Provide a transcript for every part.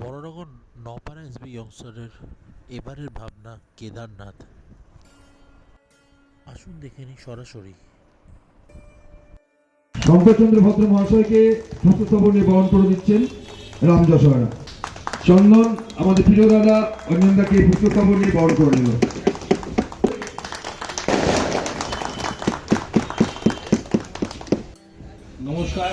বড়নগর নপাড়া SB ইয়ংস্টারের এবারের ভাবনা কেদারনাথ। আসুন দেখে নিই সরাসরি। শঙ্করচন্দ্র ভদ্র মহাশয়কে নিয়ে বরণ করে দিচ্ছেন রাম যশোয়ারা চন্দন আমাদের প্রিয় দাদা অঞ্জনদাকে পুষ্পস্তবক নিয়ে বরণ করে নিল। নমস্কার।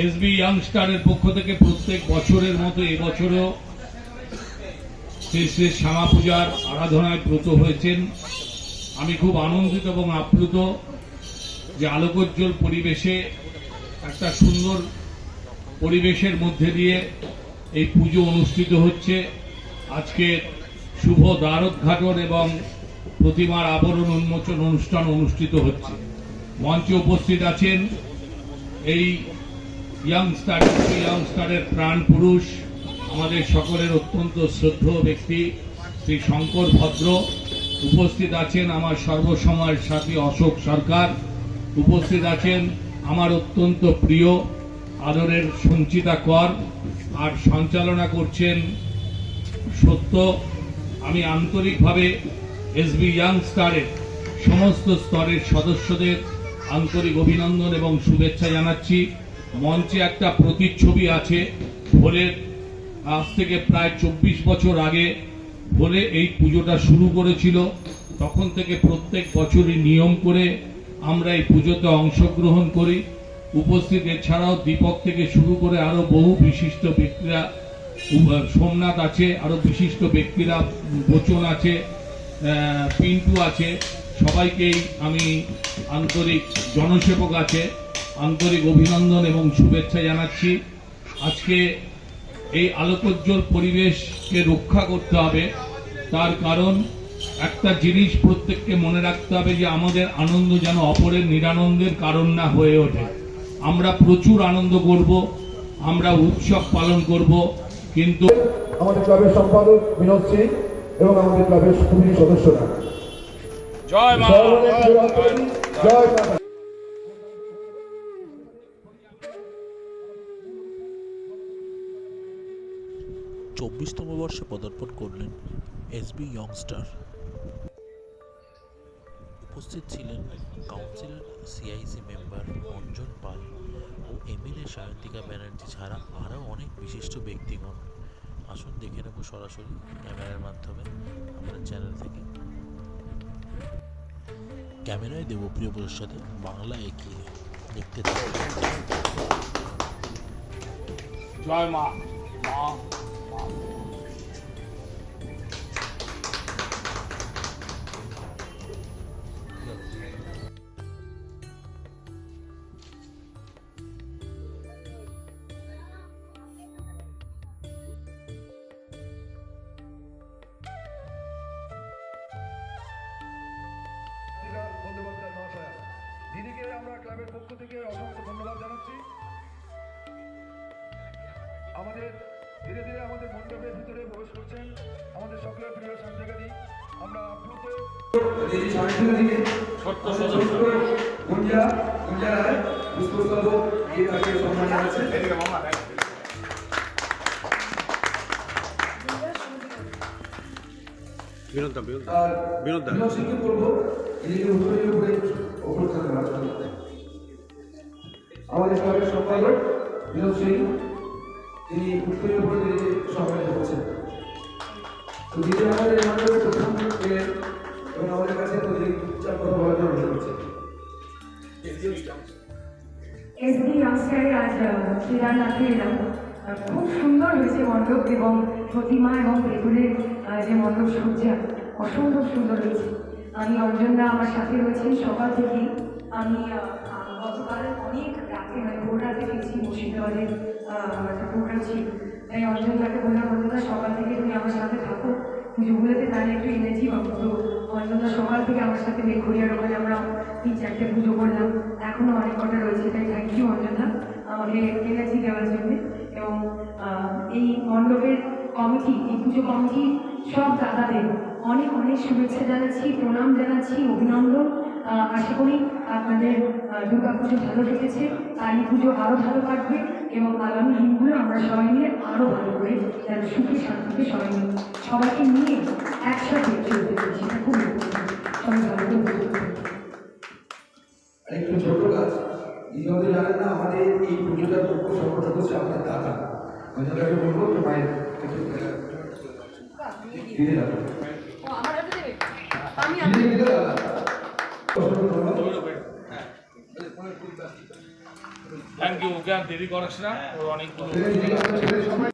এসবি ইয়াংস্টারের পক্ষ থেকে প্রত্যেক বছরের মতো এবছরও শ্রী শ্রী শ্যামা পূজার আরাধনায় ব্রত হয়েছেন। আমি খুব আনন্দিত এবং আপ্লুত যে আলোকোজ্জ্বল পরিবেশে একটা সুন্দর পরিবেশের মধ্যে দিয়ে এই পুজো অনুষ্ঠিত হচ্ছে। আজকে শুভ দ্বারোদ্ঘাটন এবং প্রতিমার আবরণ উন্মোচন অনুষ্ঠান অনুষ্ঠিত হচ্ছে। মঞ্চে উপস্থিত আছেন এই ইয়াংস্টার ইয়াংস্টারের প্রাণ পুরুষ, আমাদের সকলের অত্যন্ত শ্রদ্ধেয় ব্যক্তি, শ্রী শঙ্কর ভদ্র। উপস্থিত আছেন আমার সর্বসময়ের সাথী অশোক সরকার। উপস্থিত আছেন আমার অত্যন্ত প্রিয়, আদরের সঞ্চিতা কর। আর সঞ্চালনা করছেন সত্য, আমি আন্তরিকভাবে এসবি ইয়াং স্টারের সমস্ত স্তরের সদস্যদের আন্তরিক অভিনন্দন এবং শুভেচ্ছা জানাচ্ছি। মঞ্চে একটা প্রতিচ্ছবি আছে। ভোলের আজ থেকে প্রায় চব্বিশ বছর আগে ভোলে এই পুজোটা শুরু করেছিল। তখন থেকে প্রত্যেক বছরই নিয়ম করে আমরা এই পুজোতে অংশগ্রহণ করি। উপস্থিত এছাড়াও দীপক থেকে শুরু করে আরও বহু বিশিষ্ট ব্যক্তিরা সোমনাথ আছে আরও বিশিষ্ট ব্যক্তিরা বচন আছে পিন্টু আছে, সবাইকেই আমি আন্তরিক জনসেবক আছে। আন্তরিক অভিনন্দন এবং শুভেচ্ছা জানাচ্ছি। আজকে এই আলোকোজ্জ্বল পরিবেশকে রক্ষা করতে হবে। তার কারণ একটা জিনিস প্রত্যেককে মনে রাখতে হবে যে আমাদের আনন্দ যেন অপরের নিরানন্দের কারণ না হয়ে ওঠে। আমরা প্রচুর আনন্দ করব আমরা উৎসব পালন করব কিন্তু আমাদের ক্লাবের সম্পাদক বিনোদ সিং এবং আমাদের ক্লাবের কমিটির সদস্যরা। জয় মা। জয় মা। চব্বিশতম বর্ষে পদার্পণ করলেন এসবি ইয়ংস্টার। উপস্থিত ছিলেন councillor CIC member Anjan Pal ও এমএলএ সায়ন্তিকা ব্যানার্জি ছাড়া আরও অনেক বিশিষ্ট ব্যক্তিগণ। আসুন দেখে নেব সরাসরি ক্যামেরার মাধ্যমে আমাদের চ্যানেল থেকে। ক্যামেরায় দেবপ্রিয় প্রসাদে বাংলা এগিয়ে দেখতে জয় মা। মা। দিদিকে আমরা ক্লাবের পক্ষ থেকে অসংখ্য ধন্যবাদ জানাচ্ছি। আমাদের ধীরে ধীরে আমাদের মণ্ডপের ভিতরে প্রবেশ করছেন আমাদের সকলের প্রিয় সঞ্জয়কারী আমরা আপ্লুত। বিনোদ বিনোদ বিনোদ সিংকে বলব আমাদের ক্লাবের সম্পাদক বিনোদ সিং তিনি উত্তরের উপরে সম্মানিত করছেন তো দিদি আমাদের মণ্ডপে প্রথম এবং আমাদের কাছে প্রতিদিন চার কথা বলার জন্য অনুরোধ করছেন এসবি ইয়াংস্টারে আজ কেদারনাথে এলাম খুব সুন্দর হয়েছে মণ্ডপ এবং প্রতিমা এবং বেগুনের যে মণ্ডপ সজ্জা, অসম্ভব সুন্দর হয়েছে। আমি অঞ্জনদা আমার সাথে রয়েছেন সকাল থেকেই আমি গতকাল অনেক রাতে মানে ভোর রাতে গেছি মুর্শিদাবাদে আহ, আমার প্রোগ্রাম ছিল। তাই অঞ্জনদাকে বললাম অঞ্জনদা সকাল থেকে তুমি আমার সাথে থাকো। পুজোগুলোতে তাহলে একটু এনার্জি পাবো। তো সকাল থেকে আমার সাথে মেঘুরিয়ার ওখানে আমরা তিন চারটে পুজো করলাম। এখনও অনেক কটা রয়েছে তাই থ্যাংক ইউ অঞ্জনা আমাকে এনার্জি দেওয়ার জন্যে। এবং এই মণ্ডপের কমিটি এই পুজো কমিটি সব দাদাদের অনেক অনেক শুভেচ্ছা জানাচ্ছি, প্রণাম জানাচ্ছি, অভিনন্দন। আশা করি আপনাদের দুর্গা পুজো ভালো কেটেছে কালী পুজো আরও ভালো কাটবে এবং আগামী দিনগুলো আমরা সবাই মিলে আরও ভালো করে যেন সুখে, শান্তিতে সবাই মিলে, সবাইকে নিয়ে একসাথে চলতে পারি। সেটা খুব সবাই ভালো ছোট কাজ। জানেন না, আমাদের এই পুজোটার সংগঠক হচ্ছে দাদা। আমি বলব তো মায়ের একটু দিদি দাদা দিদি দেরি করাস না। ওর অনেকগুলো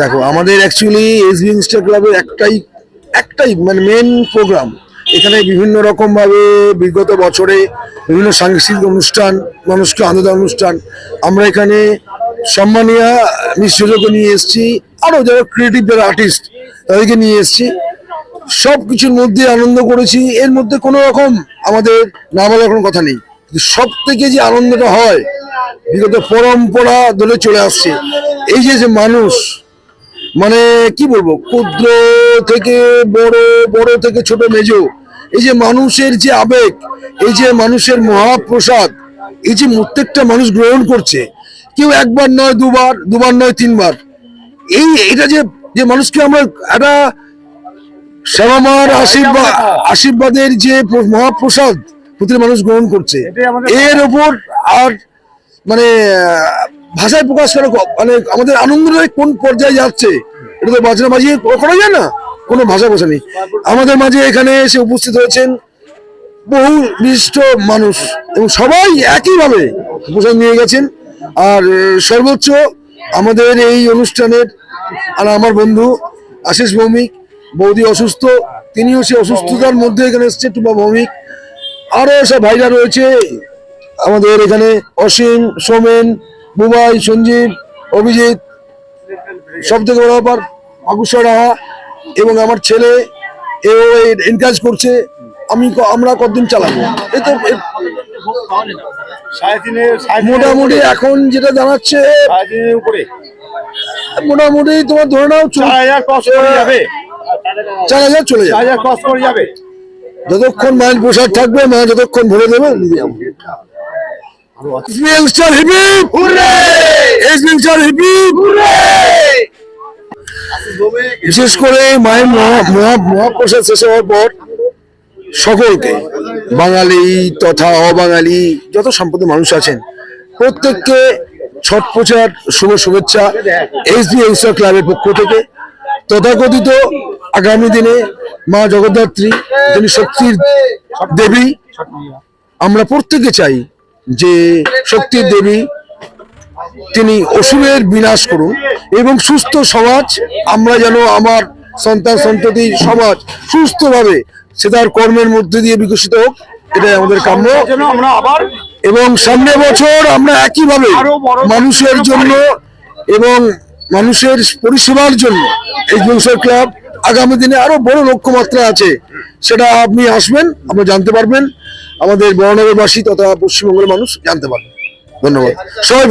দেখো, আমাদের অ্যাকচুয়ালি এসবি ইনস্টার ক্লাবের একটাই একটাই মানে মেন প্রোগ্রাম এখানে বিভিন্ন রকমভাবে বিগত বছরে বিভিন্ন সাংস্কৃতিক অনুষ্ঠান, মানুষকে আনন্দ অনুষ্ঠান, আমরা এখানে সম্মানীয় নিশ্চয়কে নিয়ে এসেছি, আরও যারা ক্রিয়েটিভ যারা আর্টিস্ট তাদেরকে নিয়ে এসেছি। সব কিছুর মধ্যে আনন্দ করেছি, এর মধ্যে কোনো রকম আমাদের না বলার কোনো কথা নেই। সব থেকে যে আনন্দটা হয় বিগত পরম্পরা ধরে চলে আসছে। এই যে যে মানুষ মানে কি বলব ক্ষুদ্র থেকে বড় বড় থেকে ছোট মেজো এই যে মানুষের যে আবেগ এই যে মানুষের মহাপ্রসাদ এই যে প্রত্যেকটা মানুষ গ্রহণ করছে কেউ একবার নয় দুবার দুবার নয় তিনবার এই এটা যে যে মানুষকে আমরা একটা শ্যামামার আশীর্বাদ আশীর্বাদের যে মহাপ্রসাদ প্রতিটা মানুষ গ্রহণ করছে এর ওপর আর মানে ভাষায় প্রকাশ করা মানে আমাদের আনন্দটা কোন পর্যায়ে যাচ্ছে। এটা তো বাজনা বাজিয়ে করা যায় না। কোনো ভাষা বোঝা নেই। আমাদের মাঝে এখানে এসে উপস্থিত হয়েছেন বহু বিশিষ্ট মানুষ এবং সবাই একইভাবে পোশাক নিয়ে গেছেন। আর সর্বোচ্চ আমাদের এই অনুষ্ঠানের, আর আমার বন্ধু আশিস ভৌমিক, বৌদি অসুস্থ, তিনিও সে অসুস্থতার মধ্যে এখানে এসছে টুপা ভৌমিক। আরও সব ভাইরা রয়েছে। আমাদের এখানে অসীম সোমেন বুবাই সঞ্জীব অভিজিৎ সব থেকে বড় ব্যাপার মাগুসা রাহা এবং আমার ছেলে এও এনকারেজ করছে আমি আমরা কতদিন চালাবো? এই তো এ- সাড়ে তিনে সাড়ে তিনের মোটামুটি এখন যেটা জানাচ্ছে মোটামুটি তোমার ধরে নাও চার হাজার চলে যাবে। যতক্ষণ মায়ের প্রসাদ থাকবে মা যতক্ষণ ভরে দেবে বিশেষ করে মায়ের মহা- মহা- মহাপ্রসাদ শেষ হওয়ার পর সকলকে বাঙালি তথা অবাঙালি যত সম্পদ মানুষ আছেন প্রত্যেককে ছট প্রচার শুভ শুভেচ্ছা এসবি ইনস্টার ক্লাবের পক্ষ থেকে। তথাকথিত আগামী দিনে মা জগদ্ধাত্রী যিনি শক্তির দেবী আমরা প্রত্যেকে চাই যে শক্তির দেবী, তিনি অসুরের বিনাশ করুন এবং সুস্থ সমাজ, আমরা যেন আমার সন্তান, সন্ততি সমাজ সুস্থভাবে সে তার কর্মের মধ্যে দিয়ে বিকশিত হোক, এটাই আমাদের কাম্য। আমরা এবং সামনে বছর আমরা একইভাবে মানুষের জন্য এবং মানুষের পরিষেবার জন্য এই জুলসার ক্লাব আগামী দিনে আরও বড় লক্ষ্যমাত্রা আছে, সেটা আপনি আসবেন আমরা জানতে পারবেন। আমাদের বড়নগরবাসী তথা পশ্চিমবঙ্গের মানুষ জানতে পারবে। ধন্যবাদ। সবাই